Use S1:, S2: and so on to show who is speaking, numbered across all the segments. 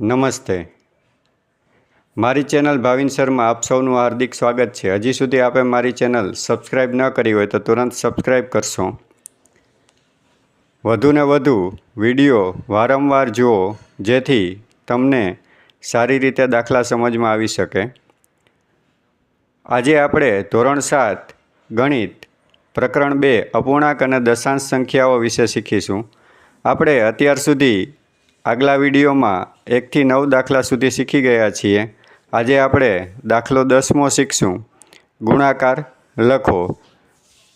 S1: નમસ્તે. મારી ચેનલ ભાવિન શર્મા, આપ સૌનું હાર્દિક સ્વાગત છે. હજી સુધી આપે મારી ચેનલ સબસ્ક્રાઈબ ન કરી હોય તો તુરંત સબસ્ક્રાઈબ કરશો. વધુને વધુ વીડિયો વારંવાર જુઓ, જેથી તમને સારી રીતે દાખલા સમજમાં આવી શકે. આજે આપણે ધોરણ સાત, ગણિત, પ્રકરણ બે, અપૂર્ણાંક અને દશાંશ સંખ્યાઓ વિશે શીખીશું. આપણે અત્યાર સુધી આગલા વિડીયોમાં એકથી નવ દાખલા સુધી શીખી ગયા છીએ. આજે આપણે દાખલો દસમો શીખશું. ગુણાકાર લખો.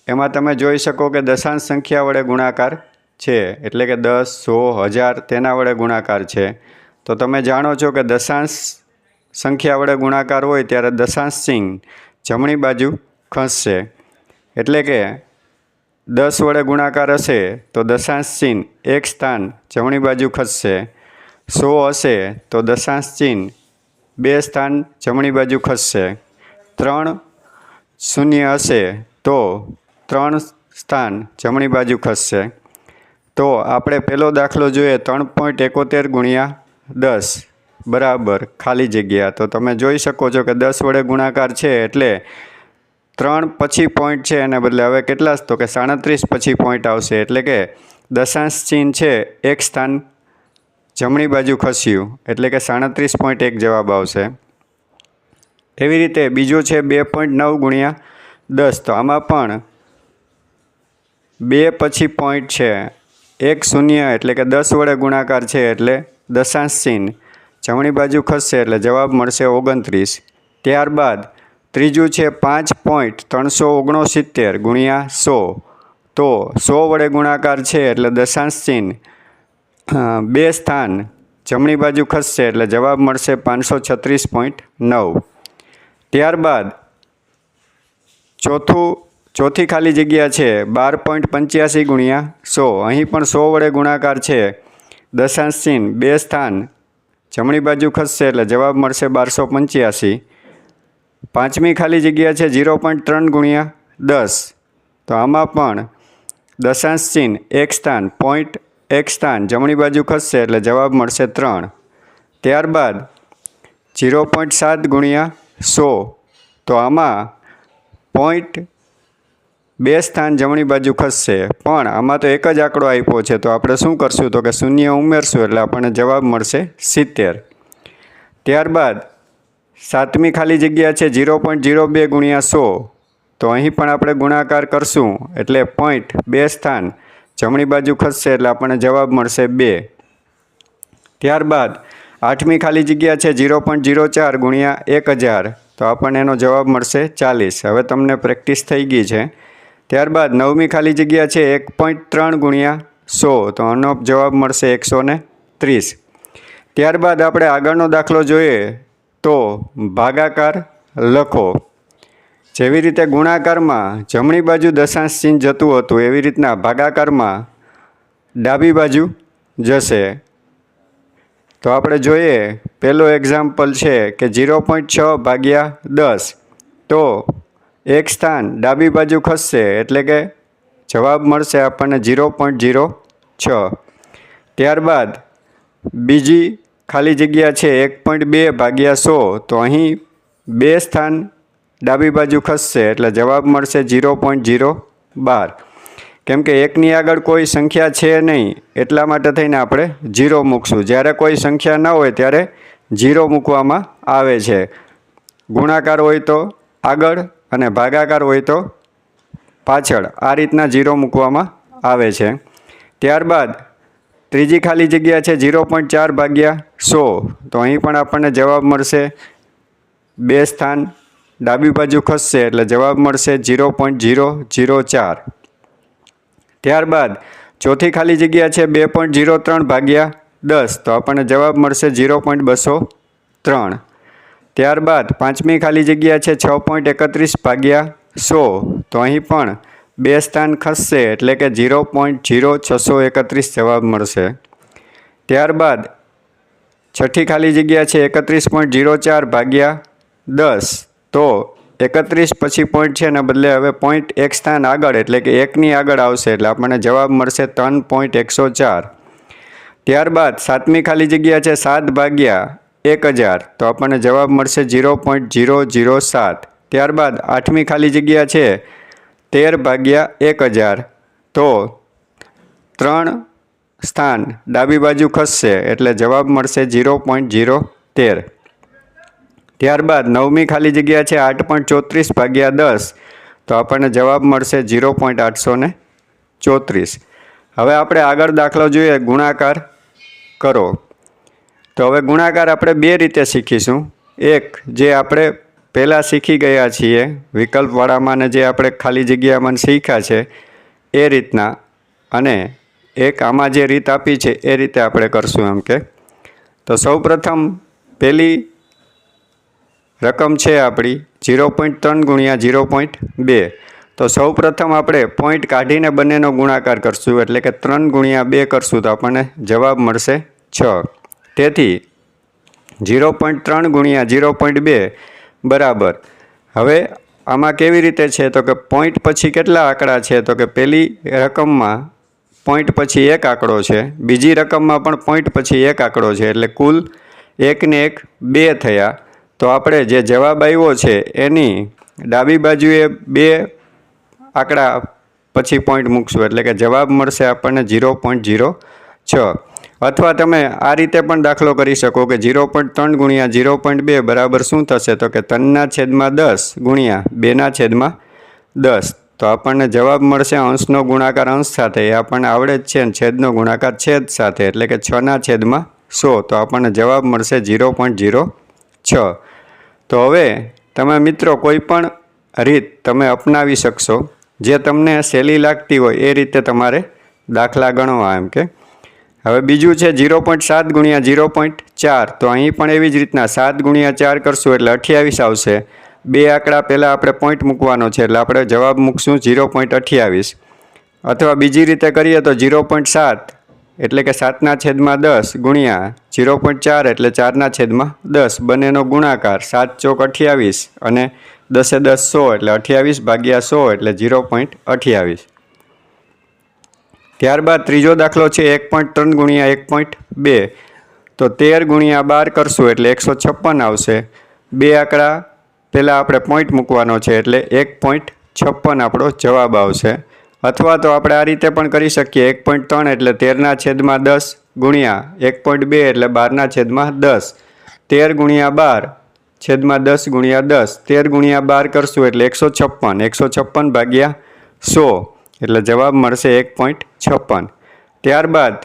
S1: એમાં તમે જોઈ શકો કે દશાંશ સંખ્યા વડે ગુણાકાર છે, એટલે કે દસ સો હજાર તેના વડે ગુણાકાર છે. તો તમે જાણો છો કે દશાંશ સંખ્યા વડે ગુણાકાર હોય ત્યારે દશાંશ ચિહ્ન જમણી બાજુ ખસશે. એટલે કે દસ વડે ગુણાકાર હશે તો દશાંશ ચિહ્ન એક સ્થાન જમણી બાજુ ખસશે. સો હશે તો દશાંશ ચિહ્ન બે સ્થાન જમણી બાજુ ખસશે. ત્રણ શૂન્ય હશે તો ત્રણ સ્થાન જમણી બાજુ ખસશે. તો આપણે પહેલો દાખલો જોઈએ ત્રણ પોઈન્ટ એકોતેર ગુણ્યા દસ બરાબર ખાલી જગ્યા. તો તમે જોઈ શકો છો કે દસ વડે ગુણાકાર છે એટલે ત્રણ પછી પોઈન્ટ છે એને બદલે હવે કેટલા તો કે સાડત્રીસ પછી પોઈન્ટ આવશે. એટલે કે દશાંશ ચિહ્ન છે, એક સ્થાન જમણી બાજુ ખસ્યું. એટલે કે સાડત્રીસ પોઈન્ટ એક જવાબ આવશે. એવી રીતે બીજો છે બે પોઈન્ટ નવ ગુણ્યા દસ. તો આમાં પણ બે પછી પોઈન્ટ છે, એક શૂન્ય. એટલે કે દસ વડે ગુણાકાર છે, એટલે દશાંશ ચિહ્ન. જમણી બાજુ ખસશે, એટલે જવાબ મળશે ઓગણત્રીસ. ત્યારબાદ ત્રીજું છે પાંચ પોઈન્ટ ત્રણસો ઓગણસિત્તેર ગુણ્યા સો. તો સો વડે ગુણાકાર છે એટલે દશાંશ ચિહ્ન. બે સ્થાન જમણી બાજુ ખસશે એટલે જવાબ મળશે પાંચસો છત્રીસ પોઈન્ટ નવ. ત્યારબાદ ચોથું, ચોથી ખાલી જગ્યા છે બાર પોઈન્ટ પંચ્યાસી ગુણ્યા સો. અહીં પણ સો વડે ગુણાકાર છે. દશાંશ ચિહ્ન બે સ્થાન જમણી બાજુ ખસશે એટલે જવાબ મળશે બારસો પંચ્યાસી. પાંચમી ખાલી જગ્યા છે ઝીરો પોઈન્ટ ત્રણ ગુણ્યા દસ. તો આમાં પણ દશાંશ ચિહ્ન, એક સ્થાન, પોઈન્ટ, એક સ્થાન, જમણી બાજુ ખસશે એટલે જવાબ મળશે ત્રણ. ત્યારબાદ ઝીરો પોઈન્ટ સાત ગુણ્યા સો. તો આમાં પોઈન્ટ બે સ્થાન જમણી બાજુ ખસશે. પણ આમાં તો એક જ આંકડો આપ્યો છે, તો આપણે શું કરશું? તો કે શૂન્ય ઉમેરશું એટલે આપણને જવાબ મળશે સિત્તેર. ત્યારબાદ સાતમી ખાલી જગ્યા છે ઝીરો પોઈન્ટ ઝીરો બે ગુણ્યા સો. તો અહીં પણ આપણે ગુણાકાર કરશું એટલે પોઈન્ટ બે સ્થાન. જમણી બાજુ ખસશે એટલે આપણને જવાબ મળશે બે. ત્યારબાદ આઠમી ખાલી જગ્યા છે ઝીરો પોઈન્ટ ઝીરો ચાર ગુણ્યા એક હજાર. તો આપણને એનો જવાબ મળશે ચાલીસ. હવે તમને પ્રેક્ટિસ થઈ ગઈ છે. ત્યારબાદ નવમી ખાલી જગ્યા છે એક પોઈન્ટ ત્રણ ગુણ્યા સો. તો આનો જવાબ મળશે એકસો ને ત્રીસ. ત્યારબાદ આપણે આગળનો દાખલો જોઈએ. તો ભાગાકાર લખો. જેવી રીતે ગુણાકારમાં જમણી બાજુ દશાંશ ચિહ્ન જતું હતું, એવી રીતના ભાગાકારમાં ડાબી બાજુ જશે. તો આપણે જોઈએ, પહેલો એક્ઝામ્પલ છે કે ઝીરો પોઈન્ટ છ ભાગ્યા દસ. તો એક સ્થાન ડાબી બાજુ ખસશે, એટલે કે જવાબ મળશે આપણને ઝીરો પોઈન્ટ ઝીરો છ. ત્યારબાદ બીજી ખાલી જગ્યા છે એક પોઈન્ટ બે ભાગ્યા સો, તો અહીં બે સ્થાન ડાબી બાજુ ખસશે, એટલે જવાબ મળશે ઝીરો પોઈન્ટ ઝીરો બાર. કેમ કે એકની આગળ કોઈ સંખ્યા છે નહીં, એટલા માટે થઈને આપણે જીરો મૂકશું. જ્યારે કોઈ સંખ્યા ન હોય, ત્યારે જીરો મૂકવામાં આવે છે. ગુણાકાર હોય તો આગળ અને ભાગાકાર હોય તો પાછળ. આ રીતના જીરો મૂકવામાં આવે છે. ત્યારબાદ ત્રીજી ખાલી જગ્યા છે ઝીરો પોઈન્ટ ચાર ભાગ્યા સો. તો અહીં પણ આપણને જવાબ મળશે બે સ્થાન ડાબી બાજુ ખસશે એટલે જવાબ મળશે ઝીરો પોઈન્ટ ઝીરો ઝીરો ચાર. ત્યારબાદ ચોથી ખાલી જગ્યા છે બે પોઈન્ટ ઝીરો ત્રણ ભાગ્યા દસ. તો આપણને જવાબ મળશે ઝીરો પોઈન્ટ બસો ત્રણ. ત્યારબાદ પાંચમી ખાલી જગ્યા છે છ પોઈન્ટ એકત્રીસ ભાગ્યા સો. તો અહીં પણ બે સ્થાન ખસશે એટલે કે ઝીરો પોઈન્ટ ઝીરો છસો એકત્રીસ જવાબ મળશે. ત્યારબાદ છઠ્ઠી ખાલી જગ્યા છે એકત્રીસ પોઈન્ટ ઝીરો ચાર ભાગ્યા દસ. તો એકત્રીસ પછી પોઈન્ટ છે ને બદલે હવે પોઈન્ટ એક સ્થાન આગળ એટલે કે એકની આગળ આવશે એટલે આપણને જવાબ મળશે ત્રણ પોઈન્ટ એકસો ચાર. ત્યારબાદ સાતમી ખાલી જગ્યા છે સાત ભાગ્યા એક હજાર. તો આપણને જવાબ મળશે ઝીરો પોઈન્ટ ઝીરો ઝીરો સાત. ત્યારબાદ આઠમી ખાલી જગ્યા છે તેર ભાગ્યા એક હજાર. તો ત્રણ સ્થાન ડાબી બાજુ ખસશે એટલે જવાબ મળશે ઝીરો પોઈન્ટ ઝીરો તેર. ત્યારબાદ નવમી ખાલી જગ્યા છે આઠ પોઈન્ટ ચોત્રીસ ભાગ્યા દસ. તો આપણને જવાબ મળશે ઝીરો પોઈન્ટ આઠસો ને ચોત્રીસ. હવે આપણે આગળ દાખલો જોઈએ, ગુણાકાર કરો. તો હવે ગુણાકાર આપણે બે રીતે શીખીશું. એક, જે આપણે પહેલાં શીખી ગયા છીએ. વિકલ્પવાળામાં જે આપણે ખાલી જગ્યામાં શીખ્યા છે, એ રીતના અને એક આમાં જે રીત આપી છે, એ રીતે આપણે કરશું એમ કે. તો સૌપ્રથમ પહેલી રકમ છે આપણી ઝીરો પોઈન્ટ ત્રણ ગુણ્યા ઝીરો પોઈન્ટ બે. તો સૌપ્રથમ આપણે પોઈન્ટ કાઢીને બંનેનો ગુણાકાર કરશું, એટલે કે ત્રણ ગુણ્યા બે કરશું તો આપણને જવાબ મળશે છ. તેથી ઝીરો પોઈન્ટ ત્રણ ગુણ્યા ઝીરો પોઈન્ટ બે બરાબર. હવે આમાં કેવી રીતે છે? તો કે પોઈન્ટ પછી કેટલા આંકડા છે? તો કે પહેલી રકમમાં પોઈન્ટ પછી એક આંકડો છે. બીજી રકમમાં પણ પોઈન્ટ પછી એક આંકડો છે. એટલે કુલ એકને એક બે થયા. તો આપણે જે જવાબ આવ્યો છે, એની ડાબી બાજુએ બે આંકડા પછી પોઈન્ટ મૂકશું. એટલે કે જવાબ મળશે આપણને ઝીરો પોઈન્ટ ઝીરો છ. અથવા તમે આ રીતે પણ દાખલો કરી શકો કે ઝીરો પોઈન્ટ ત્રણ ગુણ્યા ઝીરો પોઈન્ટ બે બરાબર શું થશે? તો કે ત્રણના છેદમાં દસ ગુણ્યા બેના છેદમાં દસ. તો આપણને જવાબ મળશે અંશનો ગુણાકાર અંશ સાથે. એ આપણને આવડે જ છે ને છેદનો ગુણાકાર છેદ સાથે. એટલે કે છના છેદમાં સો. તો આપણને જવાબ મળશે ઝીરો પોઈન્ટ ઝીરો છ. તો હવે તમે મિત્રો કોઈ પણ રીત તમે અપનાવી શકશો. જે તમને સહેલી લાગતી હોય એ રીતે તમારે દાખલા ગણવા એમ કે હવે બીજું છે ઝીરો પોઈન્ટ સાત ગુણ્યા ઝીરો પોઈન્ટ ચાર. તો અહીં પણ એવી જ રીતના સાત ગુણ્યા ચાર કરશું એટલે અઠ્યાવીસ આવશે. બે આંકડા પહેલાં આપણે પોઈન્ટ મૂકવાનો છે એટલે આપણે જવાબ મૂકશું ઝીરો પોઈન્ટ અઠ્યાવીસ. અથવા બીજી રીતે કરીએ તો ઝીરો પોઈન્ટ સાત એટલે કે સાતના છેદમાં દસ ગુણ્યા ઝીરો પોઈન્ટ ચાર એટલે ચારના છેદમાં દસ. બંનેનો ગુણાકાર સાત ચોક અઠ્યાવીસ અને દસે દસ સો એટલે અઠ્યાવીસ ભાગ્યા સો એટલે ઝીરો પોઈન્ટ અઠ્યાવીસ. ત્યારબાદ ત્રીજો દાખલો છે એક પોઈન્ટ ત્રણ ગુણ્યા એક પોઈન્ટ બે. તો તેર ગુણ્યા બાર કરશું એટલે એકસો છપ્પન આવશે. બે આંકડા, પહેલાં આપણે પોઈન્ટ મૂકવાનો છે એટલે એક પોઈન્ટ છપ્પન આપણો જવાબ આવશે. અથવા તો આપણે આ રીતે પણ કરી શકીએ, એક પોઈન્ટ ત્રણ એટલે તેરના છેદમાં દસ ગુણ્યા એક પોઈન્ટ બે એટલે બારના છેદમાં દસ. તેર ગુણ્યા બાર છેદમાં દસ ગુણ્યા દસ. તેર ગુણ્યા બાર કરશું એટલે એકસો છપ્પન એકસો છપ્પન ભાગ્યા સો. એટલે જવાબ મળશે એક પોઈન્ટ છપ્પન. ત્યારબાદ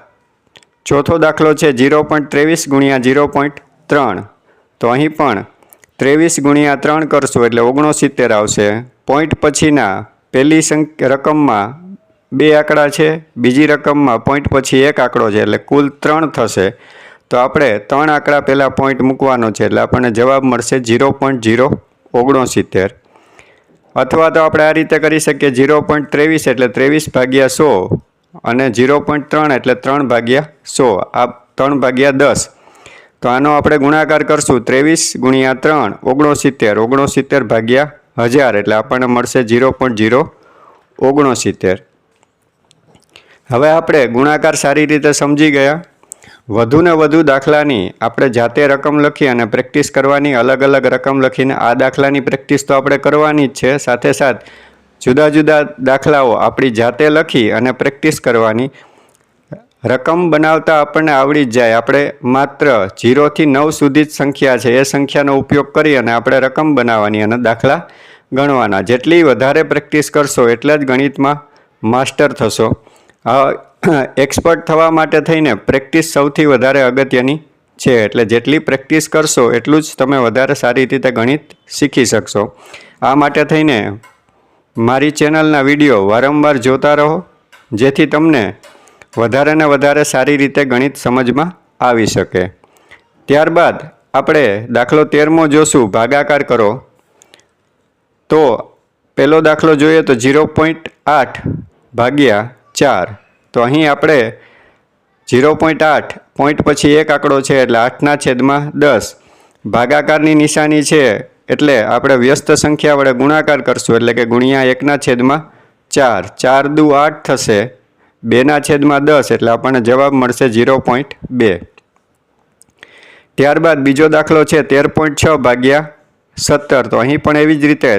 S1: ચોથો દાખલો છે ઝીરો પોઈન્ટ ત્રેવીસ ગુણ્યા ઝીરો પોઈન્ટ ત્રણ. તો અહીં પણ ત્રેવીસ ગુણ્યા ત્રણ કરશું એટલે ઓગણસિત્તેર આવશે. પોઈન્ટ પછીના પહેલી સંખ રકમમાં બે આંકડા છે, બીજી રકમમાં પોઈન્ટ પછી એક આંકડો છે એટલે કુલ ત્રણ થશે. તો આપણે ત્રણ આંકડા પહેલાં પોઈન્ટ મૂકવાનો છે એટલે આપણને જવાબ મળશે ઝીરો પોઈન્ટ ઝીરો ઓગણસિત્તેર. અથવા તો આપણે આ રીતે કરી શકીએ ઝીરો પોઈન્ટ ત્રેવીસ એટલે ત્રેવીસ ભાગ્યા સો અને ઝીરો પોઈન્ટ ત્રણ એટલે ત્રણ ભાગ્યા સો. આ ત્રણ ભાગ્યા દસ. તો આનો આપણે ગુણાકાર કરશું. ત્રેવીસ ગુણ્યા ત્રણ, ઓગણસિત્તેર. ઓગણસિત્તેર ભાગ્યા હજાર એટલે આપણને મળશે ઝીરો પોઈન્ટ ઝીરો, ઓગણસિત્તેર. હવે આપણે ગુણાકાર સારી રીતે સમજી ગયા. વધુને વધુ દાખલાની આપણે જાતે રકમ લખી અને પ્રેક્ટિસ કરવાની અલગ અલગ રકમ લખીને આ દાખલાની પ્રેક્ટિસ તો આપણે કરવાની જ છે. સાથે સાથ જુદા જુદા દાખલાઓ આપણી જાતે લખી અને પ્રેક્ટિસ કરવાની રકમ બનાવતા આપણને આવડી જ જાય. આપણે માત્ર જીરોથી નવ સુધી જ સંખ્યા છે. એ સંખ્યાનો ઉપયોગ કરી અને આપણે રકમ બનાવવાની અને દાખલા ગણવાના. જેટલી વધારે પ્રેક્ટિસ કરશો એટલા જ ગણિતમાં માસ્ટર થશો. એક્સપર્ટ થવા માટે થઈને પ્રેક્ટિસ સૌથી વધારે અગત્યની છે. એટલે જેટલી પ્રેક્ટિસ કરશો એટલું જ તમે વધારે સારી રીતે ગણિત શીખી શકશો. આ માટે થઈને મારી ચેનલના વીડિયો વારંવાર જોતા રહો, જેથી તમને વધારે ને વધારે સારી રીતે ગણિત સમજમાં આવી શકે. ત્યારબાદ આપણે દાખલો તેરમો જોશું, ભાગાકાર કરો. તો પહેલો દાખલો જોઈએ તો ઝીરો પોઈન્ટ આઠ ભાગ્યા ચાર. તો અહીં આપણે ઝીરો પોઈન્ટ આઠ પોઈન્ટ પછી એક આંકડો છે, એટલે આઠના છેદમાં દસ. ભાગાકારની નિશાની છે એટલે આપણે વ્યસ્ત સંખ્યા વડે ગુણાકાર કરશું. એટલે કે ગુણ્યા એકના છેદમાં ચાર. ચાર દુ આઠ થશે. બેના છેદમાં દસ, એટલે આપણને જવાબ મળશે ઝીરો પોઈન્ટ બે. ત્યારબાદ બીજો દાખલો છે તેર પોઈન્ટ છ ભાગ્યા સત્તર. તો અહીં પણ એવી જ રીતે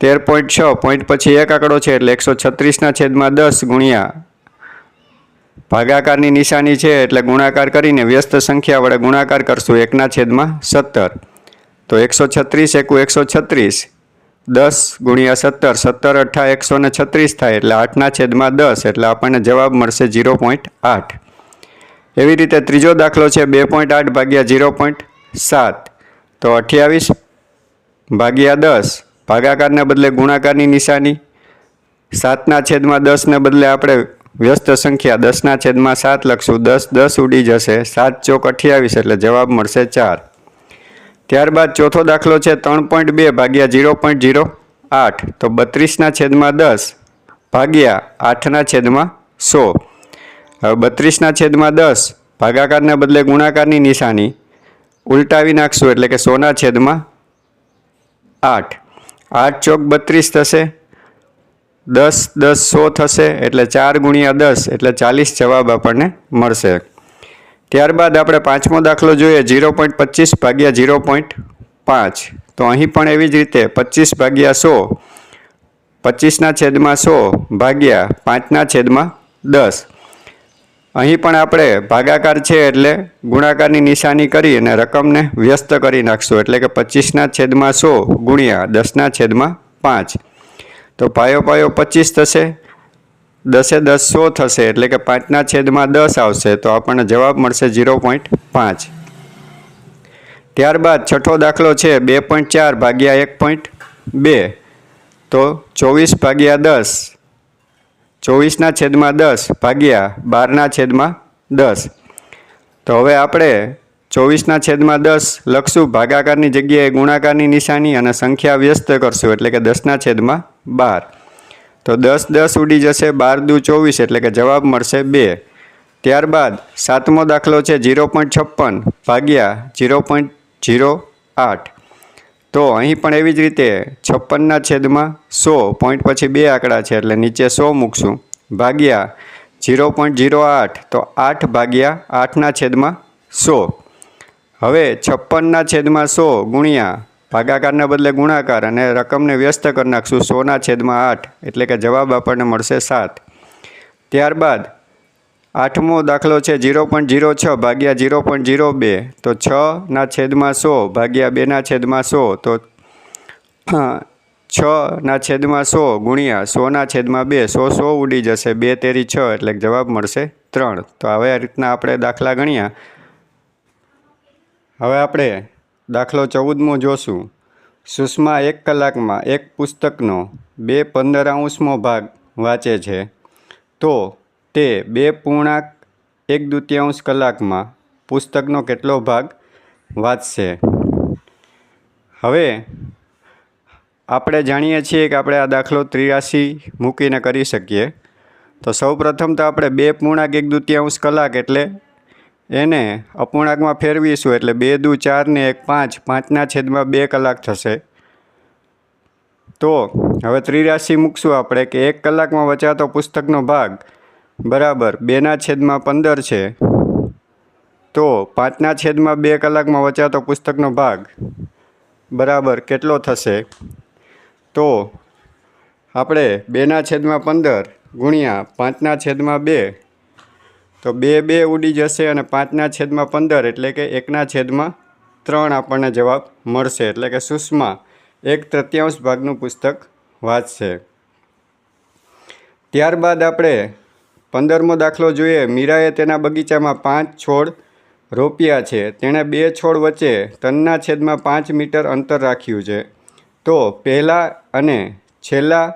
S1: તેર પોઈન્ટ છ પોઈન્ટ પછી એક આંકડો છે એટલે એકસો છત્રીસના છેદમાં દસ ગુણ્યા ભાગાકારની નિશાની છે એટલે ગુણાકાર કરીને વ્યસ્ત સંખ્યા વડે ગુણાકાર કરશું એકના છેદમાં સત્તર. તો એકસો છત્રીસ એકુ એકસો છત્રીસ. દસ ગુણ્યા સત્તર સત્તર અઠ્ઠા એકસો ને છત્રીસ થાય એટલે આઠના છેદમાં દસ એટલે આપણને જવાબ મળશે ઝીરો પોઈન્ટ આઠ. એવી રીતે ત્રીજો દાખલો છે બે પોઈન્ટ આઠ ભાગ્યા ઝીરો પોઈન્ટ સાત. તો અઠ્યાવીસ ભાગ્યા દસ ભાગાકારને બદલે ગુણાકારની નિશાની. સાતના છેદમાં દસને બદલે આપણે વ્યસ્ત સંખ્યા દસના છેદમાં સાત લખશું. દસ દસ ઉડી જશે. સાત ચોક અઠ્યાવીસ એટલે જવાબ મળશે ચાર. ત્યારબાદ ચોથો દાખલો છે ત્રણ પોઈન્ટ બે ભાગ્યા ઝીરો પોઈન્ટ ઝીરો આઠ. તો બત્રીસના છેદમાં દસ ભાગ્યા આઠના છેદમાં સો. હવે બત્રીસના છેદમાં દસ ભાગાકારને બદલે ગુણાકારની નિશાની ઉલટાવી નાખશું એટલે કે સોના છેદમાં આઠ. આઠ ચોક બત્રીસ થશે. દસ દસ સો થશે એટલે ચાર ગુણ્યા દસ એટલે ચાલીસ જવાબ આપણને મળશે. ત્યારબાદ આપણે પાંચમો દાખલો જોઈએ, ઝીરો પોઈન્ટ પચીસ ભાગ્યા ઝીરો પોઈન્ટ પાંચ. તો અહીં પણ એવી જ રીતે પચીસ ભાગ્યા સો, પચીસના છેદમાં સો ભાગ્યા પાંચના છેદમાં દસ. અહીં પણ આપણે ભાગાકાર છે એટલે ગુણાકારની નિશાની કરી અને રકમને વ્યસ્ત કરી નાખશું. એટલે કે પચીસના છેદમાં સો ગુણ્યા દસના છેદમાં પાંચ. તો પાયો પાયો પચીસ થશે. દસે દસ સો થશે? એટલે કે પાંચના છેદમાં દસ આવશે, તો આપણને જવાબ મળશે ઝીરો પોઈન્ટ પાંચ. ત્યારબાદ છઠ્ઠો દાખલો છે, બે પોઈન્ટ ચાર ભાગ્યા એક પોઈન્ટ બે. તો ચોવીસ ભાગ્યા દસ, ચોવીસના છેદમાં દસ ભાગ્યા બારના છેદમાં દસ. તો હવે આપણે ચોવીસના છેદમાં દસ લખશું, ભાગાકારની જગ્યાએ ગુણાકારની નિશાની અને સંખ્યા વ્યસ્ત કરશું, એટલે કે દસના છેદમાં બાર. તો દસ દસ ઉડી જશે બાર દુ ચોવીસ એટલે કે જવાબ મળશે બે. ત્યારબાદ સાતમો દાખલો છે ઝીરો પોઈન્ટ છપ્પન ભાગ્યા ઝીરો પોઈન્ટ ઝીરો આઠ. તો અહીં પણ એવી જ રીતે છપ્પનના છેદમાં સો પોઈન્ટ પછી બે આંકડા છે એટલે નીચે સો મૂકશું. ભાગ્યા ઝીરો પોઈન્ટ ઝીરો આઠ તો આઠ ભાગ્યા આઠના છેદમાં સો. હવે છપ્પનના છેદમાં સો ગુણ્યા ભાગાકારના બદલે ગુણાકાર અને રકમને વ્યસ્ત કરી નાખશું સોના છેદમાં આઠ, એટલે કે જવાબ આપણને મળશે સાત. ત્યારબાદ, આઠમો દાખલો છે ઝીરો પોઈન્ટ ઝીરો છ ભાગ્યા ઝીરો પોઈન્ટ ઝીરો બે, તો છના છેદમાં સો ભાગ્યા બેના છેદમાં સો, તો છના છેદમાં સો ગુણ્યા સોના છેદમાં બે, સો સો ઉડી જશે, બે તેરી છ, એટલે જવાબ મળશે ત્રણ. તો હવે આ રીતના આપણે દાખલા ગણ્યા. હવે આપણે દાખલો ચૌદમો જોશું. સુષ્મા એક કલાકમાં એક પુસ્તકનો બે પંદર અંશમો ભાગ વાંચે છે. તો તે બે પૂર્ણાંક એક દ્વિતીયાંશ કલાકમાં પુસ્તકનો કેટલો ભાગ વાંચશે? હવે આપણે જાણીએ છીએ કે આપણે આ દાખલો ત્રિરાશી મૂકીને કરી શકીએ. તો સૌપ્રથમ તો આપણે બે પૂર્ણાંક એક દૃત્યાંશ કલાક એટલે એને અપૂર્ણાંકમાં ફેરવીશું એટલે બે દુ ચાર ને એક પાંચ, પાંચના છેદમાં બે કલાક થશે. તો હવે ત્રિરાશી મૂકશું આપણે કે એક કલાકમાં વચાતો પુસ્તકનો ભાગ બરાબર બેના છેદમાં પંદર છે. તો પાંચના છેદમાં બે કલાકમાં વચાતો પુસ્તકનો ભાગ બરાબર કેટલો થશે? તો આપણે બેના છેદમાં પંદર ગુણ્યા પાંચના છેદમાં બે તો બે બે ઉડી જશે અને પાંચના છેદમાં પંદર એટલે કે એકના છેદમાં ત્રણ આપણને જવાબ મળશે. એટલે કે સુષ્મા એક તૃતીયાંશ ભાગનું પુસ્તક વાંચશે. ત્યારબાદ આપણે પંદરમો દાખલો જોઈએ. મીરાએ તેના બગીચામાં પાંચ છોડ રોપ્યા છે. તેણે બે છોડ વચ્ચે તનના છેદમાં પાંચ મીટર અંતર રાખ્યું છે. તો પહેલાં અને છેલ્લા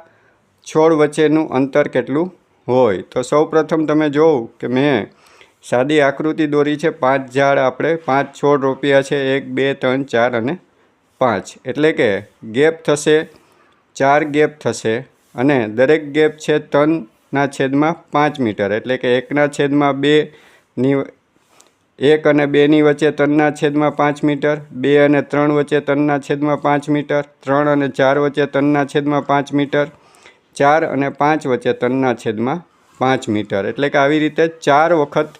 S1: છોડ વચ્ચેનું અંતર કેટલું? હોય. તો સૌ પ્રથમ તમે જોવું કે મેં સાદી આકૃતિ દોરી છે. પાંચ ઝાડ આપણે, પાંચ છોડ રોપ્યા છે. એક, બે, ત્રણ, ચાર અને પાંચ. એટલે કે ગેપ થશે, ચાર ગેપ થશે અને દરેક ગેપ છે ત્રણના છેદમાં પાંચ મીટર. એટલે કે એકના છેદમાં બેની એક અને બેની વચ્ચે ત્રણના છેદમાં પાંચ મીટર, બે અને ત્રણ વચ્ચે ત્રણના છેદમાં પાંચ મીટર, ત્રણ અને ચાર વચ્ચે ત્રણના છેદમાં પાંચ મીટર ચાર અને પાંચ વચ્ચે તનના છેદમાં પાંચ મીટર. એટલે કે આવી રીતે ચાર વખત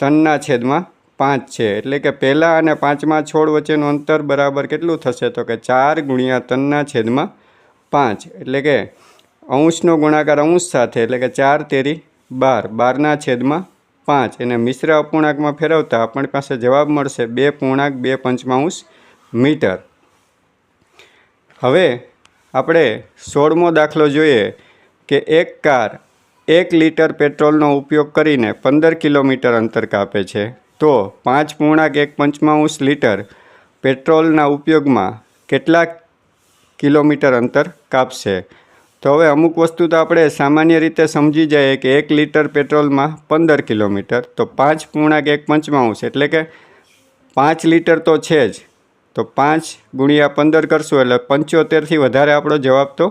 S1: તનના છેદમાં પાંચ છે. એટલે કે પહેલાં અને પાંચમા છોડ વચ્ચેનું અંતર બરાબર કેટલું થશે? તો કે ચાર ગુણ્યા તનના છેદમાં પાંચ. એટલે કે અંશનો ગુણાકાર અંશ સાથે, એટલે કે ચાર તેરી બાર. બારના છેદમાં પાંચ. એને મિશ્ર અપૂર્ણાંકમાં ફેરવતા આપણી પાસે જવાબ મળશે બે પૂર્ણાંક બે પંચમાંશ મીટર. હવે આપણે સોળમો દાખલો જોઈએ કે એક કાર એક લીટર પેટ્રોલનો ઉપયોગ કરીને પંદર કિલોમીટર અંતર કાપે છે. તો પાંચ પૂર્ણાંક એક પંચમાંશ લીટર પેટ્રોલના ઉપયોગમાં કેટલા કિલોમીટર અંતર કાપશે. તો હવે અમુક વસ્તુ તો આપણે સામાન્ય રીતે સમજી જઈએ કે એક લીટર પેટ્રોલમાં પંદર કિલોમીટર. તો પાંચ પૂર્ણાંક એક પંચમાંશ એટલે કે પાંચ લીટર તો છે જ. તો પાંચ ગુણ્યા પંદર કરશું એટલે પંચોતેરથી વધારે આપણો જવાબ તો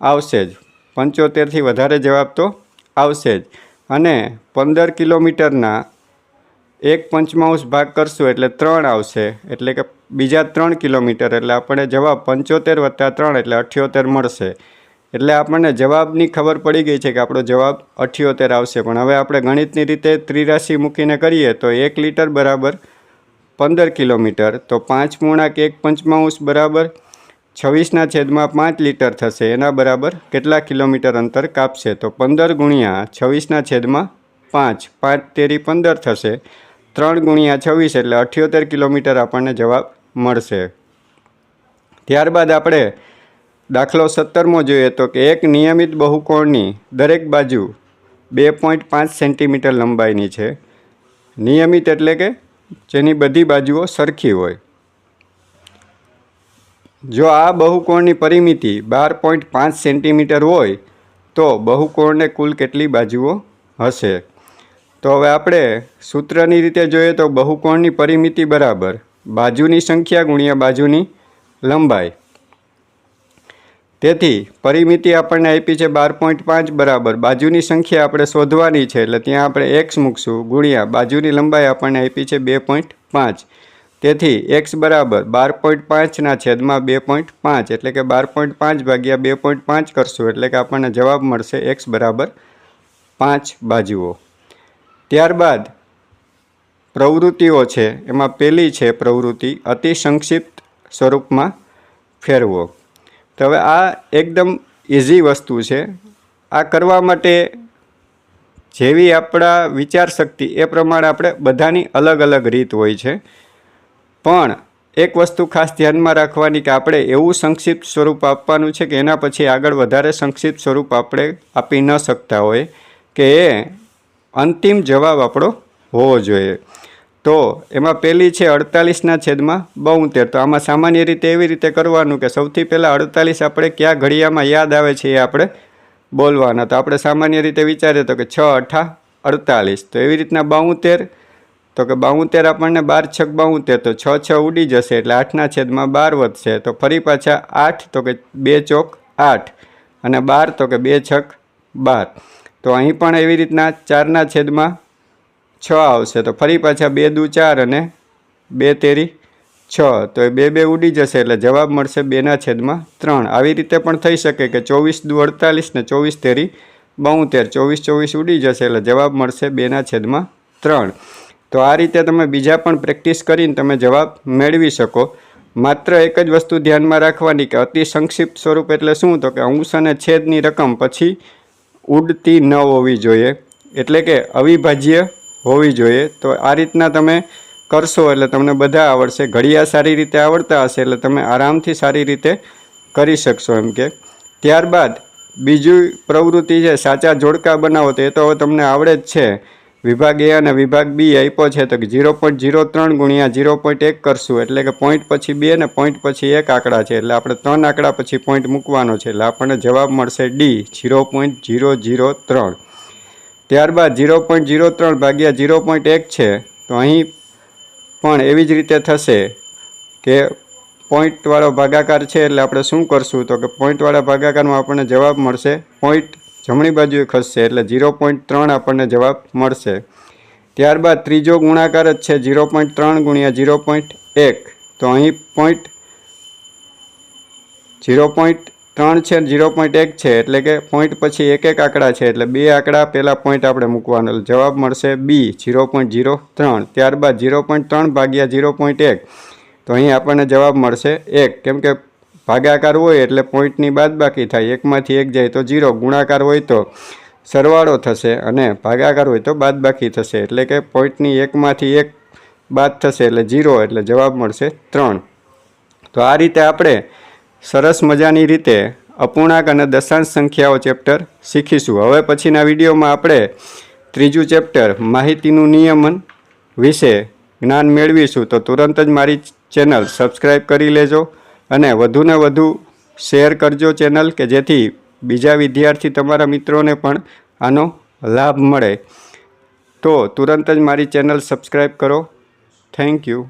S1: આવશે જ. પંચોતેરથી વધારે જવાબ તો આવશે જ. અને પંદર કિલોમીટરના એક પંચમાંશ ભાગ કરશું એટલે ત્રણ આવશે. એટલે કે બીજા ત્રણ કિલોમીટર એટલે આપણે જવાબ પંચોતેર વત્તા ત્રણ એટલે અઠ્યોતેર મળશે. એટલે આપણને જવાબની ખબર પડી ગઈ છે કે આપણો જવાબ અઠ્યોતેર આવશે. પણ હવે આપણે ગણિતની રીતે ત્રિરાશી મૂકીને કરીએ તો એક લીટર બરાબર પંદર કિલોમીટર. તો પાંચ પૂર્ણાંક એક પંચમાંશ બરાબર. છવ્વીસના છેદમાં પાંચ લીટર થશે. એના બરાબર કેટલા કિલોમીટર અંતર કાપશે? તો પંદર ગુણ્યા છવ્વીસના છેદમાં પાંચ. પાંચ તેરી પંદર થશે. ત્રણ ગુણ્યા છવ્વીસ એટલે અઠ્યોતેર કિલોમીટર આપણને જવાબ મળશે. ત્યારબાદ આપણે દાખલો સત્તરમો જોઈએ તો કે એક નિયમિત બહુકોણની દરેક બાજુ બે પોઈન્ટ પાંચ સેન્ટીમીટર લંબાઈની છે. નિયમિત એટલે કે જેની બધી બાજુઓ સરખી હોય. જો આ બહુકોણની પરિમિતિ બાર પોઈન્ટ પાંચ સેન્ટીમીટર હોય, તો બહુકોણને કુલ કેટલી બાજુઓ હશે? તો હવે આપણે સૂત્રની રીતે જોઈએ તો બહુકોણની પરિમિતિ બરાબર બાજુની સંખ્યા ગુણ્યા બાજુની લંબાઈ. તેથી પરિમિતિ આપણને આપી છે બાર પોઈન્ટ પાંચ બરાબર. બાજુની સંખ્યા આપણે શોધવાની છે, એટલે ત્યાં આપણે એક્સ મૂકશું, ગુણ્યા, બાજુની લંબાઈ આપણને આપી છે બે પોઈન્ટ પાંચ. તેથી એક્સ બરાબર બાર પોઈન્ટ પાંચના છેદમાં બે પોઈન્ટ પાંચ, એટલે કે બાર પોઈન્ટ પાંચ ભાગ્યા બે પોઈન્ટ પાંચ કરશું, એટલે કે આપણને જવાબ મળશે એક્સ બરાબર પાંચ બાજુઓ. ત્યારબાદ પ્રવૃત્તિઓ છે, એમાં પહેલી છે પ્રવૃત્તિ અતિ સંક્ષિપ્ત સ્વરૂપમાં ફેરવો. તો હવે આ એકદમ ઇઝી વસ્તુ છે. આ કરવા માટે જેવી આપણા વિચાર શક્તિ એ પ્રમાણે આપણે બધાની અલગ અલગ રીત હોય છે. પણ એક વસ્તુ ખાસ ધ્યાનમાં રાખવાની કે આપણે એવું સંક્ષિપ્ત સ્વરૂપ આપવાનું છે કે એના પછી આગળ વધારે સંક્ષિપ્ત સ્વરૂપ આપણે આપી ન શકતા હોય કે એ અંતિમ જવાબ આપણો હોવો જોઈએ. તો એમાં પહેલી છે અડતાલીસના છેદમાં બોતેર તો આમાં સામાન્ય રીતે એવી રીતે કરવાનું કે સૌથી પહેલાં અડતાલીસ આપણે કયા ઘડિયામાં યાદ આવે છે એ આપણે બોલવાના. તો આપણે સામાન્ય રીતે વિચારીએ તો કે છ અઠા અડતાલીસ. તો એવી રીતના બાઉતેર. તો કે બાઉતેર આપણને બાર છક બાઉતેર. તો છ છ ઉડી જશે એટલે આઠના છેદમાં બાર વધશે. તો ફરી પાછા આઠ, તો કે બે ચોક આઠ. અને બાર, તો કે બે છક બાર. તો અહીં પણ એવી રીતના ચારના છેદમાં છ આવશે. તો ફરી પાછા બે દુ ચાર અને બે તેરી છ. તો એ બે બે ઉડી જશે એટલે જવાબ મળશે બેના છેદમાં ત્રણ. આવી રીતે પણ થઈ શકે કે ચોવીસ દુ અડતાલીસ ને ચોવીસ તેરી બોતેર ચોવીસ ચોવીસ ઉડી જશે એટલે જવાબ મળશે બેના છેદમાં ત્રણ. તો આ રીતે તમે બીજા પણ પ્રેક્ટિસ કરીને તમે જવાબ મેળવી શકો. માત્ર એક જ વસ્તુ ધ્યાનમાં રાખવાની કે અતિ સંક્ષિપ્ત સ્વરૂપ એટલે શું? તો કે અંશ અને છેદની રકમ પછી ઉડતી ન હોવી જોઈએ. એટલે કે અવિભાજ્ય હોવી જોઈએ. તો આ રીતના તમે કરશો એટલે તમને બધા આવડશે. ઘડિયા સારી રીતે આવડતા હશે એટલે તમે આરામથી સારી રીતે કરી શકશો એમ કે. ત્યારબાદ બીજી પ્રવૃત્તિ છે, સાચા જોડકા બનાવો. તો એ તો હવે તમને આવડે જ છે. વિભાગ એ અને વિભાગ બી આપ્યો છે, તો કે ઝીરો પોઈન્ટ ઝીરો ત્રણ ગુણ્યા ઝીરો પોઈન્ટ એક કરશું. એટલે કે પોઈન્ટ પછી બે ને પોઈન્ટ પછી એક આંકડા છે. એટલે આપણે ત્રણ આંકડા પછી પોઈન્ટ મૂકવાનો છે. એટલે આપણને જવાબ મળશે D, zero point zero zero ત્રણ. ત્યારબાદ ઝીરો પોઈન્ટ ઝીરો ત્રણ ભાગ્યા ઝીરો પોઈન્ટ એક છે. તો અહીં પણ એવી જ રીતે થશે કે પોઈન્ટવાળો ભાગાકાર છે એટલે આપણે શું કરશું? તો કે પોઈન્ટવાળા ભાગાકારમાં આપણને જવાબ મળશે. પોઈન્ટ જમણી બાજુએ ખસશે એટલે ઝીરો પોઈન્ટ ત્રણ આપણને જવાબ મળશે. ત્યારબાદ ત્રીજો ગુણાકાર જ છે ઝીરો પોઈન્ટ ત્રણ ગુણ્યા ઝીરો પોઈન્ટ એક. તો અહીં પોઈન્ટ ઝીરો પોઈન્ટ ત્રણ છે ઝીરો પોઈન્ટ એક છે, એટલે કે પોઈન્ટ પછી એક એક આંકડા છે, એટલે બે આંકડા પહેલાં પોઈન્ટ આપણે મૂકવાનો જવાબ મળશે બી ઝીરો પોઈન્ટ ઝીરો ત્રણ. ત્યારબાદ ઝીરો પોઈન્ટ ત્રણ ભાગ્યા ઝીરો પોઈન્ટ એક. તો અહીં આપણને જવાબ મળશે એક. કેમ કે ભાગાકાર હોય એટલે પોઈન્ટની બાદબાકી થાય. એકમાંથી એક જાય તો ઝીરો ગુણાકાર હોય તો સરવાળો થશે અને ભાગાકાર હોય તો બાદબાકી થશે. એટલે કે પોઈન્ટની એકમાંથી એક બાદ થશે એટલે ઝીરો એટલે જવાબ મળશે ત્રણ. તો આ રીતે આપણે સરસ મજાની રીતે અપૂર્ણાંક અને દશાંશ સંખ્યાઓ ચેપ્ટર શીખીશું. હવે પછીના વિડીયોમાં આપણે ત્રીજું ચેપ્ટર માહિતીનું નિયમન વિશે જ્ઞાન મેળવીશું. તો તુરંત જ મારી ચેનલ સબસ્ક્રાઈબ કરી લેજો અને વધુને વધુ શેર કરજો ચેનલ કે જેથી બીજા વિદ્યાર્થી તમારા મિત્રોને પણ આનો લાભ મળે. તો તુરંત જ મારી ચેનલ સબસ્ક્રાઈબ કરો. Thank you.